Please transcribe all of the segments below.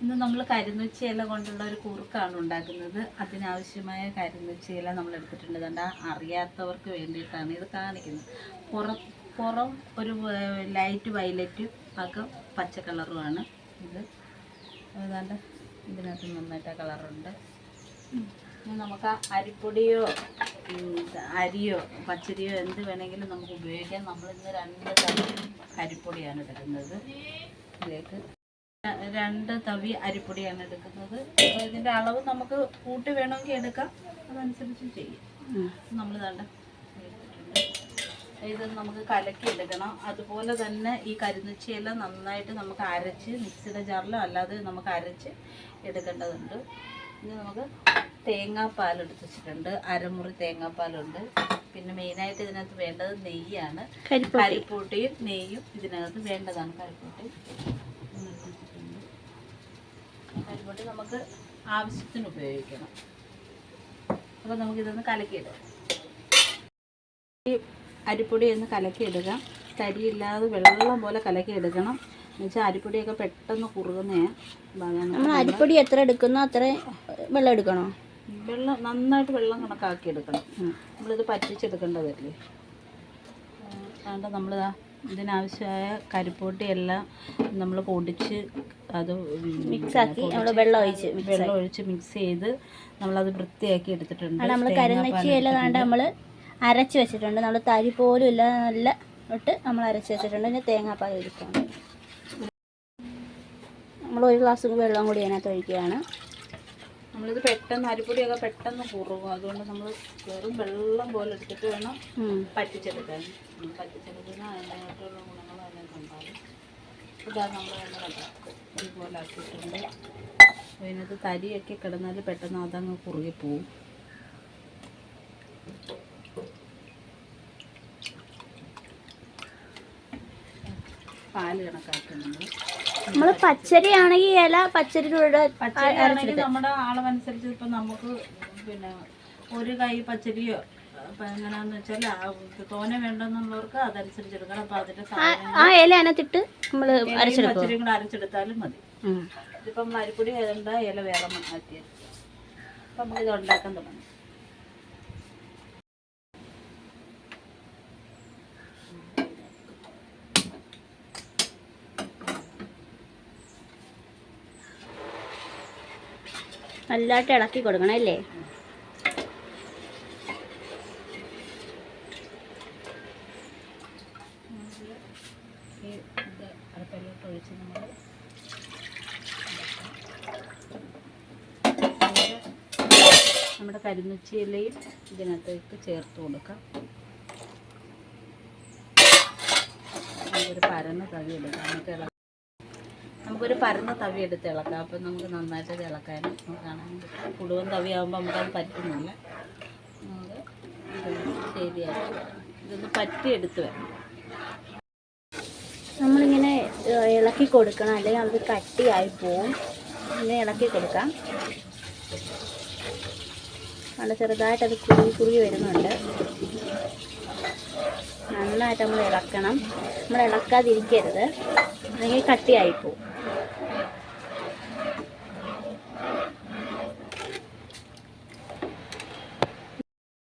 ഇന്ന് നമ്മൾ കരിന്നുച്ചി കൊണ്ടുള്ള ഒരു കുറുക്കാണ് ഉണ്ടാക്കുന്നത്. അതിനാവശ്യമായ കരിന്നുച്ചി നമ്മൾ എടുത്തിട്ടുണ്ട്. കണ്ട അറിയാത്തവർക്ക് വേണ്ടിയിട്ടാണ് ഇത് കാണിക്കുന്നത്. പുറം പുറം ഒരു ലൈറ്റ് വയലറ്റും അകം പച്ച കളറുമാണ് ഇത്. ഏതാണ്ട് ഇതിനകത്ത് നന്നായിട്ട് കളറുണ്ട്. നമുക്ക് അരിപ്പൊടിയോ അരിയോ പച്ചരിയോ എന്ത് വേണമെങ്കിലും നമുക്ക് ഉപയോഗിക്കാം. നമ്മളിന്ന് രണ്ട് തരം അരിപ്പൊടിയാണ് എടുക്കുന്നത്. ഇതിലേക്ക് രണ്ട് തവി അരിപ്പൊടിയാണ് എടുക്കുന്നത്. അപ്പോൾ ഇതിന്റെ അളവ് നമുക്ക് കൂട്ടി വേണമെങ്കിൽ എടുക്കാം. അതനുസരിച്ച് ചെയ്യും. നമ്മൾ കണ്ട ഇത് നമുക്ക് കലക്കി എടുക്കണം. അതുപോലെ തന്നെ ഈ കരിനിച്ചയില നന്നായിട്ട് നമുക്ക് അരച്ച് മിക്സിയുടെ ജാറിലോ അല്ലാതെ നമുക്ക് അരച്ച് എടുക്കേണ്ടതുണ്ട്. ഇനി നമുക്ക് തേങ്ങാപ്പാൽ എടുത്ത് വെച്ചിട്ടുണ്ട്. അരമുറി തേങ്ങാപ്പാലുണ്ട്. പിന്നെ മെയിനായിട്ട് ഇതിനകത്ത് വേണ്ടത് നെയ്യാണ്. കരിപ്പൂട്ടിയും നെയ്യും ഇതിനകത്ത് വേണ്ടതാണ് കരിപ്പൂട്ടി. കരിപ്പൂട്ടി നമുക്ക് ആവശ്യത്തിന് ഉപയോഗിക്കണം. അപ്പോൾ നമുക്കിതൊന്ന് കലക്കിയിടാം. ഈ അരിപ്പൊടി ഒന്ന് കലക്കിയെടുക്കുക തരിയില്ലാതെ വെള്ളം പോലെ കലക്കിയെടുക്കണം. എന്നുവെച്ചാൽ അരിപ്പൊടിയൊക്കെ പെട്ടെന്ന് കുറുകുന്നതാണ് നമ്മൾ അരിപ്പൊടി എത്ര എടുക്കുന്നോ അത്ര വെള്ളം എടുക്കണോ? വെള്ളം നന്നായിട്ട് വെള്ളം കണക്കാക്കി എടുക്കണം നമ്മളിത് പറ്റിച്ചെടുക്കേണ്ടതല്ലേ? അതുകൊണ്ട് നമ്മൾ ഇതിനാവശ്യമായ കരിപ്പൊട്ടിയെല്ലാം നമ്മൾ പൊടിച്ച് അത് മിക്സാക്കി നമ്മൾ വെള്ളം ഒഴിച്ച് വെള്ളം ഒഴിച്ച് മിക്സ് ചെയ്ത് നമ്മളത് വൃത്തിയാക്കി എടുത്തിട്ടുണ്ട്. നമ്മൾ കരുന്നച്ചി ഇല കാണ്ട് നമ്മൾ അരച്ച് വെച്ചിട്ടുണ്ട്. നമ്മൾ തരി പോലും ഇല്ല നല്ല ഇട്ട് നമ്മൾ അരച്ച് വെച്ചിട്ടുണ്ട്. പിന്നെ തേങ്ങാപ്പാൽ ഒഴിക്കുകയാണ് നമ്മൾ ഒരു ഗ്ലാസ് വെള്ളം കൂടി അതിനകത്ത് ഒഴിക്കുകയാണ്. നമ്മളിത് പെട്ടെന്ന് അരിപ്പൊടിയൊക്കെ പെട്ടെന്ന് കുറുകും. അതുകൊണ്ട് നമ്മൾ വെറും വെള്ളം പോലെ എടുത്തിട്ട് വേണം. പറ്റിച്ചെടുക്കാൻ. പറ്റിച്ചെടുക്കുന്ന അതിനായിട്ടുള്ള ഗുണങ്ങൾ അതിനകത്ത് ഉണ്ടാകും ഇതാ നമ്മൾ ഇതുപോലെ ആക്കിയിട്ടുണ്ട്. അതിനകത്ത് തരിയൊക്കെ കിടന്നാൽ പെട്ടെന്ന് അതങ്ങ് കുറുകി പോവും. പാൽ കണക്കാക്കുന്നുണ്ട്. നമ്മൾ പച്ചരി ആണെങ്കിൽ ഇല പച്ചരി പച്ചരിയാണെങ്കിൽ നമ്മുടെ അളവനുസരിച്ച് ഇപ്പൊ നമുക്ക് പിന്നെ ഒരു കൈ പച്ചരിയോ എങ്ങനെയാന്ന് വെച്ചാൽ തോന വേണ്ടെന്നുള്ളവർക്ക് അതനുസരിച്ച് എടുക്കണം. അപ്പൊ അതിന്റെ ആ ഇല അതിനകത്തിട്ട് അരച്ചെടുക്കും പച്ചരി കൂടെ അരച്ചെടുത്താലും മതി. ഇതിപ്പം അരിപ്പൊടി വേണ്ട ഇല വേറെ മാറ്റിയത്. അപ്പൊ നമ്മളിത് ഉണ്ടാക്കാൻ തുടങ്ങും. നല്ലതായിട്ട് ഇളക്കി കൊടുക്കണം അല്ലേ? നമ്മൾ നമ്മുടെ കരിന്നുച്ചിയിലയും ഇതിനകത്തേക്ക് ചേർത്ത് കൊടുക്കാം. ഒരു പരന്ന് തവി എടുക്കാം. നമുക്ക് നമുക്കൊരു പരന്ന തവി എടുത്ത് ഇളക്കാം. അപ്പം നമുക്ക് നന്നായിട്ട് ഇളക്കാനും കാണാൻ പറ്റും. കുടുവൻ തവി ആകുമ്പോൾ നമുക്കത് പറ്റുന്നില്ല. നമുക്ക് എടുത്ത് ഇതൊന്ന് പറ്റിയെടുത്ത് വരണം. നമ്മളിങ്ങനെ ഇളക്കി കൊടുക്കണം. അല്ലെങ്കിൽ അത് കട്ടിയായി പോവും. ഇങ്ങനെ ഇളക്കി കൊടുക്കാം. നല്ല ചെറുതായിട്ട് അത് കുറുകി കുറുകി വരുന്നുണ്ട്. നന്നായിട്ട് നമ്മൾ ഇളക്കണം. നമ്മൾ ഇളക്കാതിരിക്കരുത്. അല്ലെങ്കിൽ കട്ടിയായി പോവും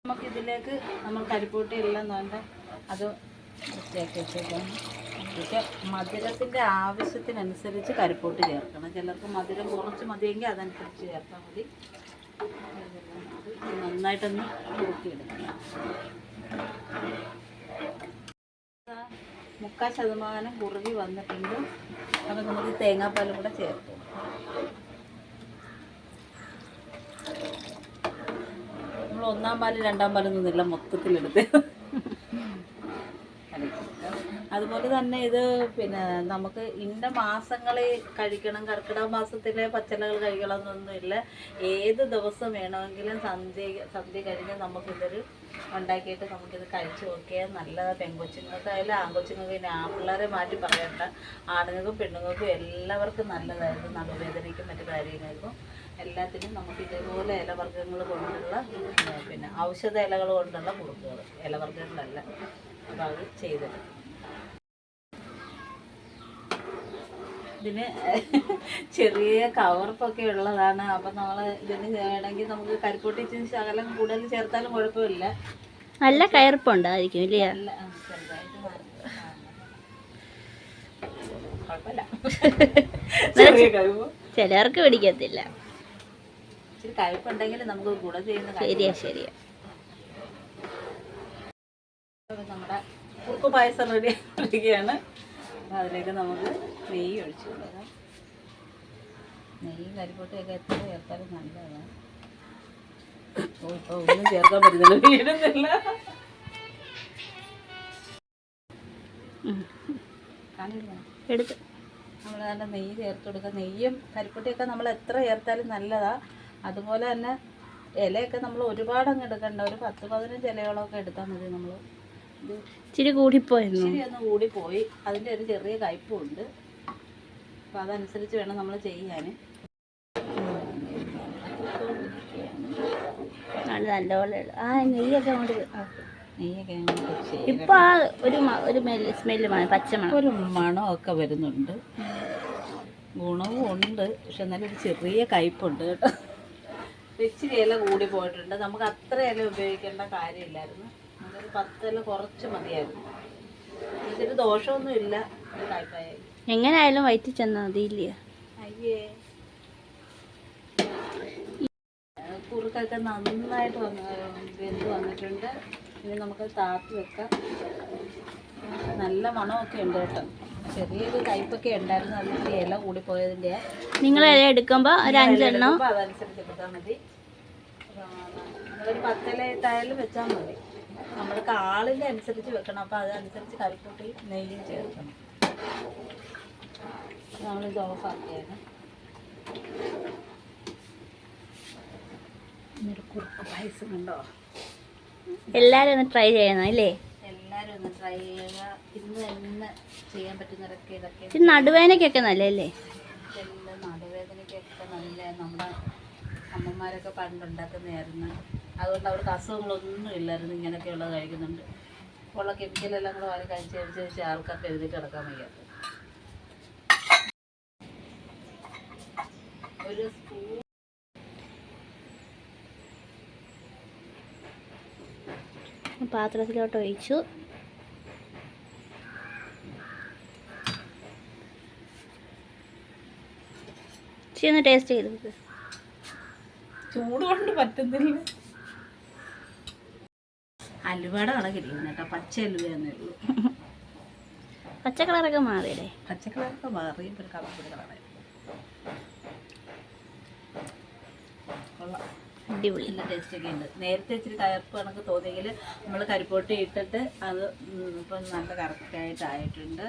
നമുക്കിതിലേക്ക് നമ്മൾ കരിപ്പൂട്ടി ഇല്ലെന്നുണ്ട് അത് വൃത്തിയാക്കി വെച്ചേക്കാം പക്ഷേ മധുരത്തിന്റെ ആവശ്യത്തിനനുസരിച്ച് കരിപ്പൂട്ടി ചേർക്കണം. ചിലർക്ക് മധുരം കുറച്ച് മതിയെങ്കിൽ അതനുസരിച്ച് ചേർത്താൽ മതി. നന്നായിട്ടൊന്ന് കുറുക്കിയെടുക്കണം ഇതാ മുക്കാൽ ശതമാനം കുറുകി വന്നിട്ടുണ്ട്. അപ്പോൾ നമുക്ക് തേങ്ങാപ്പാലും കൂടെ ചേർത്ത് ഒന്നാം പാൽ രണ്ടാം പാലൊന്നും പാലൊന്നുമില്ല മൊത്തത്തിലെടുത്ത്. അതുപോലെ തന്നെ ഇത് പിന്നെ നമുക്ക് ഇന്ന മാസങ്ങളിൽ കഴിക്കണം കർക്കിടക മാസത്തിലെ പച്ചലകൾ കഴിക്കണം എന്നൊന്നുമില്ല ഏത് ദിവസം വേണമെങ്കിലും സന്ധ്യ സന്ധ്യ കഴിഞ്ഞ് നമുക്കിതൊരു ഉണ്ടാക്കിയിട്ട് നമുക്കിത് കഴിച്ചു നോക്കിയാൽ നല്ലത്. പെൺകൊച്ചുങ്ങൾക്കായാലും ആൺകൊച്ചുങ്ങൾക്ക് ഇനി ആൺപിള്ളേരെ മാറ്റി പറയണ്ട. ആണുങ്ങൾക്കും പെണ്ണുങ്ങൾക്കും എല്ലാവർക്കും നല്ലതായിരുന്നു. നടുവേദനയ്ക്കും മറ്റു കാര്യങ്ങൾക്കും എല്ലാത്തിനും നമുക്ക് ഇതേപോലെ ഇലവർഗങ്ങൾ കൊണ്ടുള്ള പിന്നെ ഔഷധ ഇലകൾ കൊണ്ടുള്ള കുറുക്കുകൾ. ഇലവർഗങ്ങളല്ല. അപ്പോൾ അത് ചെയ്തിട്ട് ഇതിന് ചെറിയ കവർപ്പൊക്കെ ഉള്ളതാണ്. അപ്പം നമ്മൾ ഇതിന് വേണമെങ്കിൽ നമുക്ക് കരിപ്പൊട്ടി ഇച്ചിരി ശകലം കൂടുതൽ ചേർത്താലും കുഴപ്പമില്ല. നല്ല കയർപ്പുണ്ടായിരിക്കും ഇല്ലേ? ചിലർക്ക് പിടിക്കത്തില്ല. കഴിപ്പുണ്ടെങ്കിൽ നമുക്ക് ഗുണം ചെയ്യുന്ന ശരിയാ ശരിയാ. നമ്മുടെ കുറുക്ക് പായസം റെഡി ആയിരിക്കുകയാണ് അപ്പോൾ അതിലേക്ക് നമുക്ക് നെയ്യ് ഒഴിച്ചു കൊടുക്കാം. നെയ്യ് കരിപ്പൊട്ടയൊക്കെ എത്ര ചേർത്താലും നല്ലതാണ് ഓ ഇപ്പോൾ ഒന്നും ചേർക്കാൻ പറ്റുന്നില്ല. വീടുന്നില്ല. എടുത്ത് നമ്മൾ നല്ല നെയ്യ് ചേർത്ത് കൊടുക്കുക നെയ്യും കരിപ്പൊട്ടിയൊക്കെ നമ്മൾ എത്ര ചേർത്താലും നല്ലതാണ് അതുപോലെ തന്നെ ഇലയൊക്കെ നമ്മൾ ഒരുപാട് അങ്ങ് എടുക്കണ്ട. ഒരു പത്ത് പതിനഞ്ച് ഇലയോളമൊക്കെ എടുത്താൽ മതി നമ്മൾ ഇച്ചിരി കൂടിപ്പോയിരുന്നു ഇച്ചിരി ഒന്ന് കൂടി പോയി അതിന്റെ ഒരു ചെറിയ കയ്പുണ്ട് അപ്പം അതനുസരിച്ച് വേണം നമ്മൾ ചെയ്യാൻ നല്ലപോലെ ആ നെയ്യൊക്കെ അങ്ങോട്ട് നെയ്യൊക്കെ അങ്ങോട്ട് ഇപ്പൊ ആ ഒരു ഒരു സ്മെല്ല് മണം പച്ച മണം ഒരു മണമൊക്കെ വരുന്നുണ്ട്. ഗുണവും ഉണ്ട്. പക്ഷെ എന്നാലും ഒരു ചെറിയ കയ്പുണ്ട് കേട്ടോ. ഇച്ചിരി ഇല കൂടി പോയിട്ടുണ്ട് നമുക്ക് അത്ര ഇല ഉപയോഗിക്കേണ്ട കാര്യമില്ലായിരുന്നു. നമുക്കൊരു പത്ത് ചെന്നാ കുറച്ച് മതിയായിരുന്നു. എങ്ങനെയായാലും വയറ്റിൽ ചെന്നാൽ മതി ഇല്ലേ? അയ്യേ. കുറുക്കൊക്കെ നന്നായിട്ട് വന്ന് വെന്ത് വന്നിട്ടുണ്ട്. ഇനി നമുക്ക് താത്തി വെക്കാം. നല്ല മണമൊക്കെ ഉണ്ട് കേട്ടോ. ചെറിയൊരു കയ്പൊക്കെ ഉണ്ടായിരുന്നു. അതിന്റെ ഇല കൂടി പോയതിന്റെ നിങ്ങൾ ഇല എടുക്കുമ്പോൾ ഒരു അഞ്ചെണ്ണം? അതനുസരിച്ച് എടുത്താൽ മതി. ഒരു പത്തില ഇട്ടായാലും വെച്ചാൽ മതി. നമ്മൾ കാളിന്റെ അനുസരിച്ച് വെക്കണം. അപ്പോൾ അതനുസരിച്ച് കരിക്കൂട്ടി നെയ്യും ചേർക്കണം. നമ്മളിത് ഓഫാക്കിയാണ് എല്ലാരും കുറുക്ക് പായസം കണ്ടോ? എല്ലാവരും ഒന്ന് ട്രൈ ചെയ്യണം അല്ലേ? എല്ലാരും ഒന്ന് ട്രൈ ചെയ്യുക. ഇന്ന് തന്നെ ചെയ്യാൻ പറ്റുന്നവരൊക്കെ ഇതൊക്കെ നല്ലല്ലേ നടുവേദനയ്ക്കൊക്കെ നല്ല നമ്മുടെ അമ്മമാരൊക്കെ പണ്ടുണ്ടാക്കുന്നതായിരുന്നു അതുകൊണ്ട് അവർക്ക് അസുഖങ്ങളൊന്നും ഇല്ലായിരുന്നു. ഇങ്ങനെയൊക്കെയുള്ളത് കഴിക്കുന്നുണ്ട്. ഉള്ള കെമിക്കലെല്ലാം കൂടെ വാരി കഴിച്ച് കഴിച്ച് കഴിച്ച് ആൾക്കാർക്ക് എഴുതി കിടക്കാൻ വയ്യാത്ത ഒരു സ്പൂൺ പാത്രത്തിലോട്ട് ഒഴിച്ചു. ഒന്ന് ടേസ്റ്റ് ചെയ്തു. ചൂട് കൊണ്ട് പറ്റുന്നില്ല. അലുവയുടെ കണക്കിരിക്കുന്നു കേട്ടോ. പച്ച അലുവയെന്നേ ഉള്ളൂ. പച്ച കളറൊക്കെ മാറിയല്ലേ മാറി ഒരു കളർ കളറായി. കൊള്ളാം. അടിപൊളി. നല്ല ടേസ്റ്റൊക്കെ ഉണ്ട്. നേരത്തെ ഇച്ചിരി കയർപ്പ് കണക്ക് തോന്നിയെങ്കിൽ നമ്മൾ കരിപ്പോട്ടി ഇട്ടിട്ട് അത് ഇപ്പം നല്ല കറക്റ്റായിട്ടായിട്ടുണ്ട്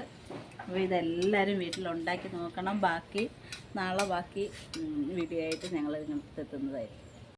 അപ്പോൾ ഇതെല്ലാവരും വീട്ടിലുണ്ടാക്കി നോക്കണം. ബാക്കി നാളെ ബാക്കി വീഡിയോ ആയിട്ട് ഞങ്ങൾ നിങ്ങൾക്ക് എത്തുന്നതായിരിക്കും.